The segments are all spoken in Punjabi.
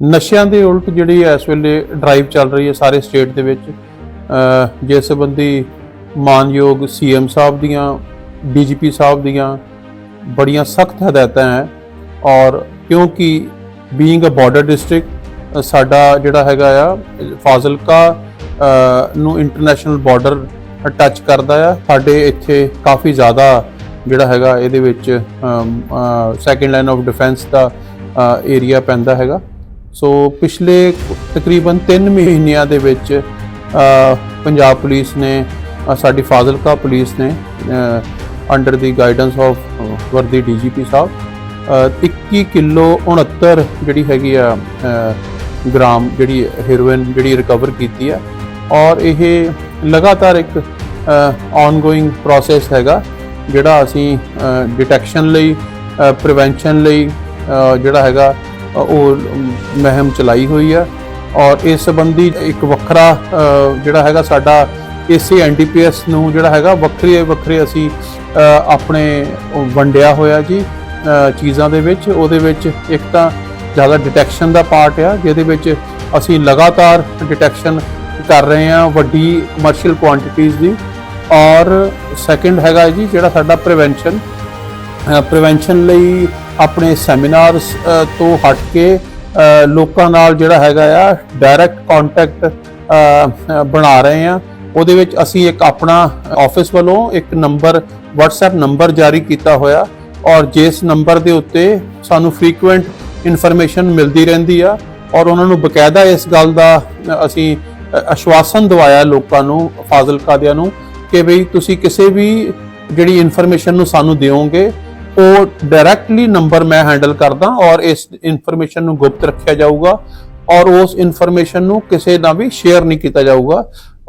ਨਸ਼ਿਆਂ ਦੇ ਉਲਟ ਜਿਹੜੀ ਇਸ ਵੇਲੇ ਡਰਾਈਵ ਚੱਲ ਰਹੀ ਹੈ ਸਾਰੇ ਸਟੇਟ ਦੇ ਵਿੱਚ। ਜਿਸ ਸੰਬੰਧੀ ਮਾਨਯੋਗ ਸੀਐਮ ਸਾਹਿਬ ਦੀਆਂ ਡੀਜੀਪੀ ਸਾਹਿਬ ਦੀਆਂ ਬੜੀਆਂ ਸਖਤ ਹਦਾਇਤਾਂ ਹੈ। ਔਰ ਕਿਉਂਕਿ ਬੀਇੰਗ ਅ ਬਾਰਡਰ ਡਿਸਟ੍ਰਿਕਟ ਸਾਡਾ ਜਿਹੜਾ ਹੈਗਾ ਆ, ਫਾਜ਼ਿਲਕਾ ਨੂੰ ਇੰਟਰਨੈਸ਼ਨਲ ਬਾਰਡਰ ਟੱਚ ਕਰਦਾ ਆ। ਸਾਡੇ ਇੱਥੇ ਕਾਫੀ ਜ਼ਿਆਦਾ ਜਿਹੜਾ ਹੈਗਾ, ਇਹਦੇ ਵਿੱਚ ਸੈਕੰਡ ਲਾਈਨ ਆਫ ਡਿਫੈਂਸ ਦਾ ਏਰੀਆ ਪੈਂਦਾ ਹੈਗਾ। ਸੋ ਪਿਛਲੇ ਤਕਰੀਬਨ 3 ਮਹੀਨਿਆਂ ਦੇ ਵਿੱਚ ਪੰਜਾਬ ਪੁਲਿਸ ਨੇ ਸਾਡੀ ਫਾਜ਼ਿਲਕਾ ਪੁਲਿਸ ਨੇ under the guidance of worthy DGP sahib a, 21 kilo 69 ਜਿਹੜੀ ਹੈਗੀ ਆ ਅ, ਗ੍ਰਾਮ ਜਿਹੜੀ ਹੈਰੋਇਨ ਜਿਹੜੀ ਰਿਕਵਰ ਕੀਤੀ ਆ ਔਰ ਇਹ ਲਗਾਤਾਰ ਇੱਕ ਆਨਗੋਇੰਗ ਪ੍ਰੋਸੈਸ ਹੈਗਾ ਜਿਹੜਾ ਅਸੀਂ ਡਿਟੈਕਸ਼ਨ ਲਈ ਪ੍ਰੀਵੈਂਸ਼ਨ ਲਈ ਜਿਹੜਾ ਹੈਗਾ ਉਹ ਮਹਿਮ ਚਲਾਈ ਹੋਈ ਆ। ਔਰ ਇਸ ਸੰਬੰਧੀ ਇੱਕ ਵੱਖਰਾ ਜਿਹੜਾ ਹੈਗਾ ਸਾਡਾ ਇਸੇ ਐਨਡੀਪੀਐਸ ਨੂੰ ਜਿਹੜਾ ਹੈਗਾ ਵੱਖਰੇ ਵੱਖਰੇ ਅਸੀਂ ਆਪਣੇ ਵੰਡਿਆ ਹੋਇਆ ਜੀ ਚੀਜ਼ਾਂ ਦੇ ਵਿੱਚ। ਉਹਦੇ ਵਿੱਚ ਇੱਕ ਤਾਂ ਜ਼ਿਆਦਾ ਡਿਟੈਕਸ਼ਨ ਦਾ ਪਾਰਟ ਆ, ਜਿਹਦੇ ਵਿੱਚ ਅਸੀਂ ਲਗਾਤਾਰ ਡਿਟੈਕਸ਼ਨ ਕਰ ਰਹੇ ਹਾਂ ਵੱਡੀ ਕਮਰਸ਼ੀਅਲ ਕੁਆਂਟੀਟੀਜ਼ ਦੀ। ਔਰ ਸੈਕੰਡ ਹੈਗਾ ਜੀ, ਜਿਹੜਾ ਸਾਡਾ ਪ੍ਰੀਵੈਂਸ਼ਨ ਪ੍ਰੀਵੈਂਸ਼ਨ ਲਈ ਆਪਣੇ ਸੈਮੀਨਾਰਸ ਤੋਂ ਹਟ ਕੇ ਲੋਕਾਂ ਨਾਲ ਜਿਹੜਾ ਹੈਗਾ ਆ ਡਾਇਰੈਕਟ ਕੰਟੈਕਟ ਬਣਾ ਰਹੇ ਆ। ਉਹਦੇ ਵਿੱਚ ਅਸੀਂ ਇੱਕ ਆਪਣਾ ਆਫਿਸ ਵੱਲੋਂ ਇੱਕ ਨੰਬਰ WhatsApp ਨੰਬਰ ਜਾਰੀ ਕੀਤਾ ਹੋਇਆ। ਔਰ ਜਿਸ ਨੰਬਰ ਦੇ ਉੱਤੇ ਸਾਨੂੰ ਫ੍ਰੀਕੁਐਂਟ ਇਨਫੋਰਮੇਸ਼ਨ ਮਿਲਦੀ ਰਹਿੰਦੀ ਆ। ਔਰ ਉਹਨਾਂ ਨੂੰ ਬਕਾਇਦਾ ਇਸ ਗੱਲ ਦਾ ਅਸੀਂ ਅ, ਆਸ਼ਵਾਸਨ ਦਵਾਇਆ ਲੋਕਾਂ ਨੂੰ ਫਾਜ਼ਿਲਕਾਦਿਆਂ ਨੂੰ ਕਿ ਬਈ ਤੁਸੀਂ ਕਿਸੇ ਵੀ ਜਿਹੜੀ ਇਨਫੋਰਮੇਸ਼ਨ ਨੂੰ ਸਾਨੂੰ ਦਿਓਗੇ ਉਹ ਡਾਇਰੈਕਟਲੀ ਨੰਬਰ ਮੈਂ ਹੈਂਡਲ ਕਰਦਾ ਔਰ ਇਸ ਇਨਫੋਰਮੇਸ਼ਨ ਨੂੰ ਗੁਪਤ ਰੱਖਿਆ ਜਾਊਗਾ ਔਰ ਉਸ ਇਨਫੋਰਮੇਸ਼ਨ ਨੂੰ ਕਿਸੇ ਨਾਲ ਵੀ ਸ਼ੇਅਰ ਨਹੀਂ ਕੀਤਾ ਜਾਊਗਾ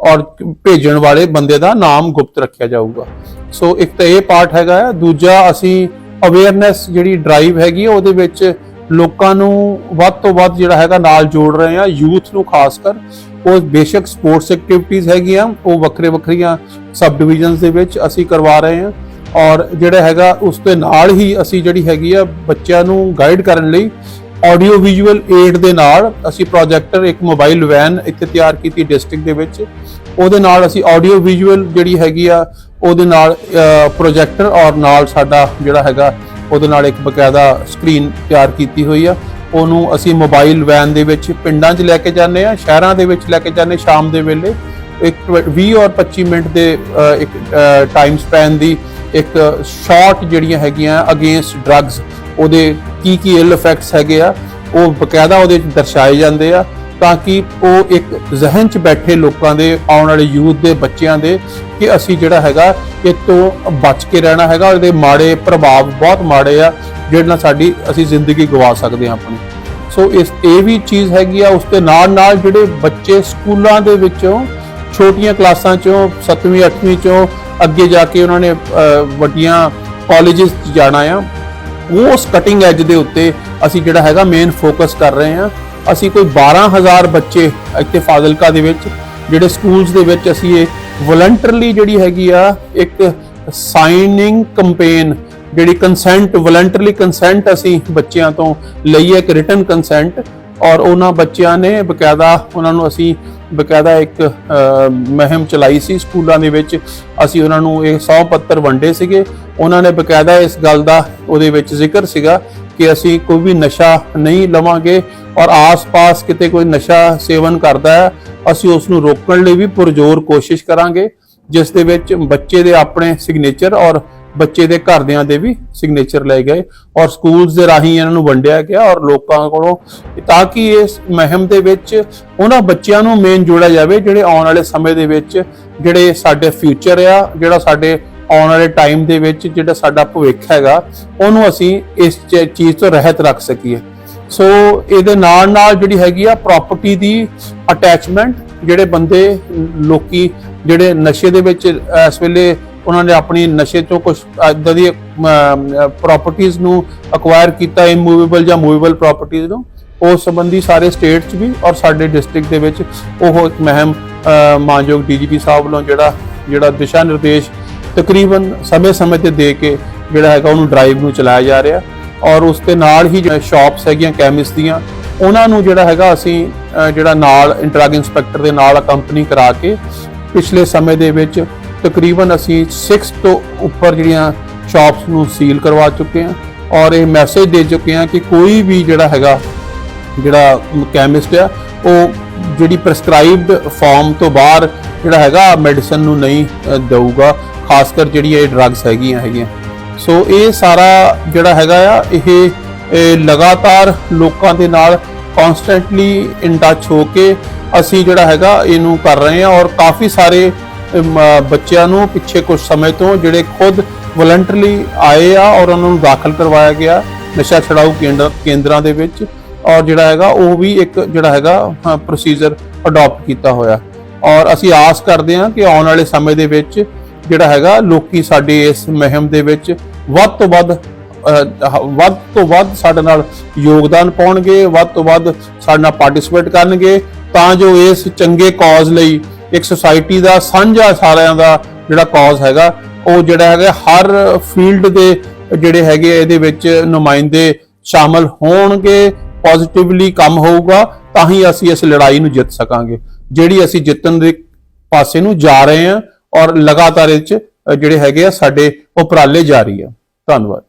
ਔਰ ਭੇਜਣ ਵਾਲੇ ਬੰਦੇ ਦਾ ਨਾਮ ਗੁਪਤ ਰੱਖਿਆ ਜਾਊਗਾ। ਸੋ ਇੱਕ ਤਾਂ ਇਹ ਪਾਰਟ ਹੈਗਾ ਹੈ। ਦੂਜਾ, ਅਸੀਂ ਅਵੇਅਰਨੈਸ ਜਿਹੜੀ ਡਰਾਈਵ ਹੈਗੀ ਉਹਦੇ ਵਿੱਚ ਲੋਕਾਂ ਨੂੰ ਵੱਧ ਤੋਂ ਵੱਧ ਜਿਹੜਾ ਹੈਗਾ ਨਾਲ ਜੋੜ ਰਹੇ ਆ ਯੂਥ ਨੂੰ ਖਾਸ ਕਰ। ਉਹ ਬੇਸ਼ੱਕ ਸਪੋਰਟਸ ਐਕਟੀਵਿਟੀਜ਼ ਹੈਗੀਆਂ, ਉਹ ਵੱਖਰੇ ਵੱਖਰੀਆਂ ਸਬ ਡਿਵੀਜ਼ਨਸ ਦੇ ਵਿੱਚ ਅਸੀਂ ਕਰਵਾ ਰਹੇ ਹਾਂ। ਔਰ ਜਿਹੜਾ ਹੈਗਾ ਉਸ ਦੇ ਨਾਲ ਹੀ ਅਸੀਂ ਜਿਹੜੀ ਹੈਗੀ ਆ ਬੱਚਿਆਂ ਨੂੰ ਗਾਈਡ ਕਰਨ ਲਈ ਆਡੀਓ ਵਿਜ਼ੂਅਲ ਏਡ ਦੇ ਨਾਲ ਅਸੀਂ ਪ੍ਰੋਜੈਕਟਰ ਇੱਕ ਮੋਬਾਈਲ ਵੈਨ ਇੱਥੇ ਤਿਆਰ ਕੀਤੀ ਡਿਸਟ੍ਰਿਕਟ ਦੇ ਵਿੱਚ। ਉਹਦੇ ਨਾਲ ਅਸੀਂ ਆਡੀਓ ਵਿਜ਼ੂਅਲ ਜਿਹੜੀ ਹੈਗੀ ਆ, ਉਹਦੇ ਨਾਲ ਪ੍ਰੋਜੈਕਟਰ ਔਰ ਨਾਲ ਸਾਡਾ ਜਿਹੜਾ ਹੈਗਾ, ਉਹਦੇ ਨਾਲ ਇੱਕ ਬਕਾਇਦਾ ਸਕਰੀਨ ਤਿਆਰ ਕੀਤੀ ਹੋਈ ਆ। ਉਹਨੂੰ ਅਸੀਂ ਮੋਬਾਈਲ ਵੈਨ ਦੇ ਵਿੱਚ ਪਿੰਡਾਂ 'ਚ ਲੈ ਕੇ ਜਾਂਦੇ ਆ, ਸ਼ਹਿਰਾਂ ਦੇ ਵਿੱਚ ਲੈ ਕੇ ਜਾਂਦੇ ਸ਼ਾਮ ਦੇ ਵੇਲੇ। ਇੱਕ 20 ਔਰ 25 ਮਿੰਟ ਦੇ ਇੱਕ ਟਾਈਮ ਸਪੈਨ ਦੀ ਇੱਕ ਸ਼ਾਰਟ ਜਿਹੜੀਆਂ ਹੈਗੀਆਂ ਅਗੇਂਸਟ ਡਰੱਗਸ ਉਹਦੇ ਕੀ ਕੀ ਇਲ ਇਫੈਕਟਸ ਹੈਗੇ ਆ, ਉਹ ਬਕਾਇਦਾ ਉਹਦੇ ਵਿੱਚ ਦਰਸਾਏ ਜਾਂਦੇ ਆ, ਤਾਂ ਕਿ ਉਹ ਇੱਕ ਜ਼ਿਹਨ 'ਚ ਬੈਠੇ ਲੋਕਾਂ ਦੇ, ਆਉਣ ਵਾਲੇ ਯੂਥ ਦੇ, ਬੱਚਿਆਂ ਦੇ, ਕਿ ਅਸੀਂ ਜਿਹੜਾ ਹੈਗਾ ਇਹ ਤੋਂ ਬਚ ਕੇ ਰਹਿਣਾ ਹੈਗਾ ਉਹਦੇ ਮਾੜੇ ਪ੍ਰਭਾਵ ਬਹੁਤ ਮਾੜੇ ਆ ਜਿਹਦੇ ਨਾਲ ਸਾਡੀ ਅਸੀਂ ਜ਼ਿੰਦਗੀ ਗਵਾ ਸਕਦੇ ਹਾਂ ਆਪਣੀ। ਸੋ ਇਸ, ਇਹ ਵੀ ਚੀਜ਼ ਹੈਗੀ ਆ, ਉਸ ਦੇ ਨਾਲ ਨਾਲ ਜਿਹੜੇ ਬੱਚੇ ਸਕੂਲਾਂ ਦੇ ਵਿੱਚੋਂ, ਛੋਟੀਆਂ ਕਲਾਸਾਂ ਚੋਂ 7ਵੀਂ 8ਵੀਂ ਚੋਂ ਅੱਗੇ ਜਾ ਕੇ ਉਹਨਾਂ ਨੇ ਅਹ, ਵੱਡੀਆਂ ਕਾਲਜਸ ਜਾਣਾ ਆ। ਉਸ ਕਟਿੰਗ ਐਜ ਦੇ ਉੱਤੇ ਅਸੀਂ ਜਿਹੜਾ ਹੈਗਾ ਮੇਨ ਫੋਕਸ ਕਰ ਰਹੇ ਹਾਂ ਅਸੀਂ ਕੋਈ 12000 ਬੱਚੇ ਇੱਥੇ ਫਾਜ਼ਿਲਕਾ ਦੇ ਵਿੱਚ ਜਿਹੜੇ ਸਕੂਲਸ ਦੇ ਵਿੱਚ ਅਸੀਂ ਇਹ ਵਲੰਟਰਲੀ ਜਿਹੜੀ ਹੈਗੀ ਆ ਇੱਕ ਸਾਈਨਿੰਗ ਕੈਂਪੇਨ ਜਿਹੜੀ ਕੰਸੈਂਟ ਵਲੰਟਰਲੀ ਕੰਸੈਂਟ ਅਸੀਂ ਬੱਚਿਆਂ ਤੋਂ ਲਈ ਹੈ ਇੱਕ ਰਿਟਨ ਕੰਸੈਂਟ ਔਰ ਉਹਨਾਂ ਬੱਚਿਆਂ ਨੇ ਬਕਾਇਦਾ ਉਹਨਾਂ ਨੂੰ ਅਸੀਂ ਬਕਾਇਦਾ ਇੱਕ ਅ, ਮੁਹਿੰਮ ਚਲਾਈ ਸੀ ਸਕੂਲਾਂ ਦੇ ਵਿੱਚ। ਅਸੀਂ ਉਹਨਾਂ ਨੂੰ ਇਹ 100 ਪੱਤਰ ਵੰਡੇ ਸੀਗੇ। ਉਹਨਾਂ ਨੇ ਬਕਾਇਦਾ ਇਸ ਗੱਲ ਦਾ ਉਹਦੇ ਵਿੱਚ ਜ਼ਿਕਰ ਸੀਗਾ ਕਿ ਅਸੀਂ ਕੋਈ ਵੀ ਨਸ਼ਾ ਨਹੀਂ ਲਵਾਂਗੇ ਔਰ ਆਸ-ਪਾਸ ਕਿਤੇ ਕੋਈ ਨਸ਼ਾ ਸੇਵਨ ਕਰਦਾ ਹੈ ਅਸੀਂ ਉਸ ਨੂੰ ਰੋਕਣ ਲਈ ਵੀ ਪੁਰਜ਼ੋਰ ਕੋਸ਼ਿਸ਼ ਕਰਾਂਗੇ ਜਿਸ ਦੇ ਵਿੱਚ ਬੱਚੇ ਦੇ ਆਪਣੇ ਸਿਗਨੇਚਰ ਔਰ ਬੱਚੇ ਦੇ ਘਰਦਿਆਂ ਦੇ ਵੀ ਸਿਗਨੇਚਰ ਲਏ ਗਏ ਔਰ ਸਕੂਲਸ ਦੇ ਰਾਹੀਂ ਇਹਨਾਂ ਨੂੰ ਵੰਡਿਆ ਗਿਆ ਔਰ ਲੋਕਾਂ ਕੋਲੋਂ ਤਾਂ ਕਿ ਇਸ ਮਹਿਮ ਦੇ ਵਿੱਚ ਉਹਨਾਂ ਬੱਚਿਆਂ ਨੂੰ ਮੇਨ ਜੋੜਿਆ ਜਾਵੇ ਜਿਹੜੇ ਆਉਣ ਵਾਲੇ ਸਮੇਂ ਦੇ ਵਿੱਚ ਜਿਹੜੇ ਸਾਡੇ ਫਿਊਚਰ ਆ, ਜਿਹੜਾ ਸਾਡੇ ਆਉਣ ਵਾਲੇ ਟਾਈਮ ਦੇ ਵਿੱਚ ਜਿਹੜਾ ਸਾਡਾ ਭਵਿੱਖ ਹੈਗਾ, ਉਹਨੂੰ ਅਸੀਂ ਇਸ ਚੀਜ਼ ਤੋਂ ਰਹਿਤ ਰੱਖ ਸਕੀਏ। ਸੋ ਇਹਦੇ ਨਾਲ ਨਾਲ ਜਿਹੜੀ ਹੈਗੀ ਆ ਪ੍ਰਾਪਰਟੀ ਦੀ ਅਟੈਚਮੈਂਟ ਜਿਹੜੇ ਬੰਦੇ, ਲੋਕੀ ਜਿਹੜੇ ਨਸ਼ੇ ਦੇ ਵਿੱਚ ਇਸ ਵੇਲੇ ਉਹਨਾਂ ਨੇ ਆਪਣੀ ਨਸ਼ੇ ਤੋਂ ਕੁਝ ਇਦਾਂ ਦੀ ਪ੍ਰਾਪਰਟੀਆਂ ਨੂੰ ਅਕਵਾਇਰ ਕੀਤਾ ਇਮੂਵੇਬਲ ਜਾਂ ਮੂਵੇਬਲ ਪ੍ਰਾਪਰਟੀਆਂ ਨੂੰ ਉਸ ਸੰਬੰਧੀ ਸਾਰੇ ਸਟੇਟ 'ਚ ਵੀ ਔਰ ਸਾਡੇ ਡਿਸਟ੍ਰਿਕਟ ਦੇ ਵਿੱਚ ਉਹ ਇੱਕ ਮਹਿਮ ਅ, ਮਾਨਯੋਗ ਡੀਜੀਪੀ ਸਾਹਿਬ ਵੱਲੋਂ ਜਿਹੜਾ ਜਿਹੜਾ ਦਿਸ਼ਾ ਨਿਰਦੇਸ਼ ਤਕਰੀਬਨ ਸਮੇਂ-ਸਮੇਂ ਤੇ ਦੇ ਕੇ ਜਿਹੜਾ ਹੈਗਾ ਉਹਨੂੰ ਡਰਾਈਵ ਨੂੰ ਚਲਾਇਆ ਜਾ ਰਿਹਾ ਔਰ ਉਸ ਦੇ ਨਾਲ ਹੀ ਸ਼ਾਪਸ ਹੈਗੀਆਂ ਕੈਮਿਸਟ ਦੀਆਂ ਉਹਨਾਂ ਨੂੰ ਜਿਹੜਾ ਹੈਗਾ ਅਸੀਂ ਜਿਹੜਾ ਨਾਲ ਡਰੱਗ ਇੰਸਪੈਕਟਰ ਦੇ ਨਾਲ ਕੰਪਨੀ ਕਰਾ ਕੇ ਪਿਛਲੇ ਸਮੇਂ ਦੇ ਵਿੱਚ ਤਕਰੀਬਨ ਅਸੀਂ 6 ਤੋਂ ਉੱਪਰ ਜਿਹੜੀਆਂ ਸ਼ਾਪਸ ਨੂੰ ਸੀਲ ਕਰਵਾ ਚੁੱਕੇ ਹਾਂ ਔਰ ਇਹ ਮੈਸੇਜ ਦੇ ਚੁੱਕੇ ਹਾਂ ਕਿ ਕੋਈ ਵੀ ਜਿਹੜਾ ਹੈਗਾ ਜਿਹੜਾ ਕੈਮਿਸਟ ਆ ਉਹ ਜਿਹੜੀ ਪ੍ਰੈਸਕ੍ਰਾਈਬਡ ਫਾਰਮ ਤੋਂ ਬਾਹਰ ਜਿਹੜਾ ਹੈਗਾ ਮੈਡੀਸਨ ਨੂੰ ਨਹੀਂ ਅ, ਦਊਗਾ ਖਾਸ ਕਰ ਜਿਹੜੀ ਇਹ ਡਰੱਗਸ ਹੈਗੀਆਂ ਹੈਗੀਆਂ। ਸੋ ਇਹ ਸਾਰਾ ਜਿਹੜਾ ਹੈਗਾ ਆ ਇਹ ਲਗਾਤਾਰ ਲੋਕਾਂ ਦੇ ਨਾਲ ਕਨਸਟੈਂਟਲੀ ਇਨ ਟੱਚ ਹੋ ਕੇ ਅਸੀਂ ਜਿਹੜਾ ਹੈਗਾ ਇਹਨੂੰ ਕਰ ਰਹੇ ਹਾਂ ਔਰ ਕਾਫੀ ਸਾਰੇ ਬੱਚਿਆਂ ਨੂੰ ਪਿੱਛੇ ਕੁਝ ਸਮੇਂ ਤੋਂ ਜਿਹੜੇ ਖੁਦ ਵਲੰਟਰਲੀ ਆਏ ਆ ਔਰ ਉਹਨਾਂ ਨੂੰ ਦਾਖਲ ਕਰਵਾਇਆ ਗਿਆ ਨਸ਼ਾ ਛਡਾਊ ਕੇਂਦਰ, ਕੇਂਦਰਾਂ ਦੇ ਵਿੱਚ ਔਰ ਜਿਹੜਾ ਹੈਗਾ ਉਹ ਵੀ ਇੱਕ ਜਿਹੜਾ ਹੈਗਾ ਪ੍ਰੋਸੀਜਰ ਅਡਾਪਟ ਕੀਤਾ ਹੋਇਆ। ਔਰ ਅਸੀਂ ਆਸ ਕਰਦੇ ਹਾਂ ਕਿ ਆਉਣ ਵਾਲੇ ਸਮੇਂ ਦੇ ਵਿੱਚ ਜਿਹੜਾ ਹੈਗਾ ਲੋਕੀ ਸਾਡੇ ਇਸ ਮੁਹਿੰਮ ਦੇ ਵਿੱਚ ਵੱਧ ਤੋਂ ਵੱਧ ਵੱਧ ਤੋਂ ਵੱਧ ਸਾਡੇ ਨਾਲ ਯੋਗਦਾਨ ਪਾਉਣਗੇ, ਵੱਧ ਤੋਂ ਵੱਧ ਸਾਡੇ ਨਾਲ ਪਾਰਟਿਸਿਪੇਟ ਕਰਨਗੇ ਤਾਂ ਜੋ ਇਸ ਚੰਗੇ ਕਾਜ਼ ਲਈ ਇੱਕ ਸੁਸਾਇਟੀ ਦਾ ਸਾਂਝਾ ਸਾਰਿਆਂ ਦਾ ਜਿਹੜਾ ਕਾਜ਼ ਹੈਗਾ, ਉਹ ਜਿਹੜਾ ਹੈਗਾ ਹਰ ਫੀਲਡ ਦੇ ਜਿਹੜੇ ਹੈਗੇ ਆ, ਇਹਦੇ ਵਿੱਚ ਨੁਮਾਇੰਦੇ ਸ਼ਾਮਲ ਹੋਣਗੇ ਪੋਜ਼ਿਟਿਵਲੀ ਕੰਮ ਹੋਊਗਾ, ਤਾਂ ਹੀ ਅਸੀਂ ਇਸ ਲੜਾਈ ਨੂੰ ਜਿੱਤ ਸਕਾਂਗੇ। ਜਿਹੜੀ ਅਸੀਂ ਜਿੱਤਣ ਦੇ ਪਾਸੇ ਨੂੰ ਜਾ ਰਹੇ ਹਾਂ ਔਰ ਲਗਾਤਾਰ ਇਹ ਚ ਜਿਹੜੇ ਹੈਗੇ ਆ, ਸਾਡੇ ਉਪਰਾਲੇ ਜਾਰੀ ਆ। ਧੰਨਵਾਦ।